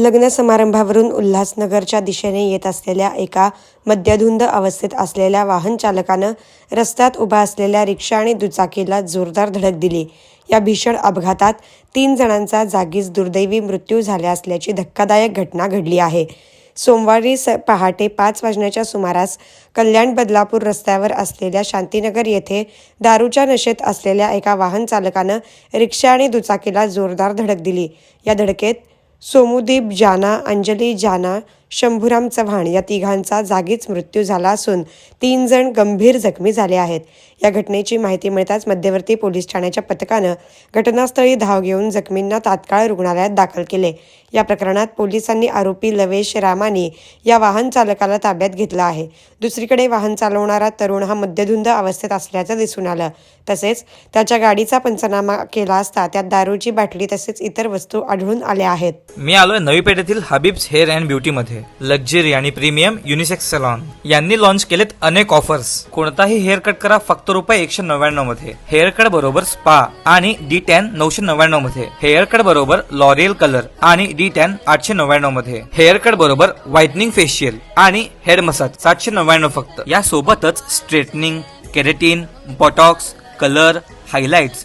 लग्न समारंभावरून उल्हासनगरच्या दिशेने येत असलेल्या एका मद्यधुंद अवस्थेत असलेल्या वाहन चालकानं रस्त्यात उभा असलेल्या रिक्षा आणि दुचाकीला जोरदार धडक दिली. या भीषण अपघातात तीन जणांचा जागीच दुर्दैवी मृत्यू झाला असल्याची धक्कादायक घटना घडली आहे. सोमवारी स पहाटे पाच वाजण्याच्या सुमारास कल्याण बदलापूर रस्त्यावर असलेल्या शांतीनगर येथे दारूच्या नशेत असलेल्या एका वाहन चालकानं रिक्षा आणि दुचाकीला जोरदार धडक दिली. या धडकेत सोमुदीप जाना अंजली जाना शंभूराम चव्हाण या तिघांचा जागीच मृत्यू झाला असून तीन जण गंभीर जखमी झाले आहेत. या घटनेची माहिती मिळताच मध्यवर्ती पोलीस ठाण्याच्या पथकानं घटनास्थळी धाव घेऊन जखमींना तात्काळ रुग्णालयात दाखल केले. या प्रकरणात पोलिसांनी आरोपी लवेश रामानी या वाहन चालकाला ताब्यात घेतला आहे. दुसरीकडे वाहन चालवणारा तरुण हा मद्यधुंद अवस्थेत असल्याचं दिसून आलं. तसेच त्याच्या गाडीचा पंचनामा केला असता त्यात दारूची बाटली तसेच इतर वस्तू आढळून आल्या आहेत. मी आलोय नवी पेठेतील Habib's hair and beauty luxury आणि प्रीमियम युनिसेक्स सलॉन यांनी लॉन्च केलेत अनेक ऑफर्स कोणताही हेअर कट करा फक्त रुपये एकशे नव्याण्णवमध्ये. हेअर कट बरोबर स्पा आणि डी टॅन नऊशे नव्याण्णवमध्ये. हेअर कट बरोबर लॉरियल कलर आणि डी टॅन आठशे नव्याण्णवमध्ये. हेअर कट बरोबर व्हाइटनिंग फेशियल आणि हेड मसाज सातशे नव्याण्णव फक्त. या सोबतच straightening keratin botox colour highlights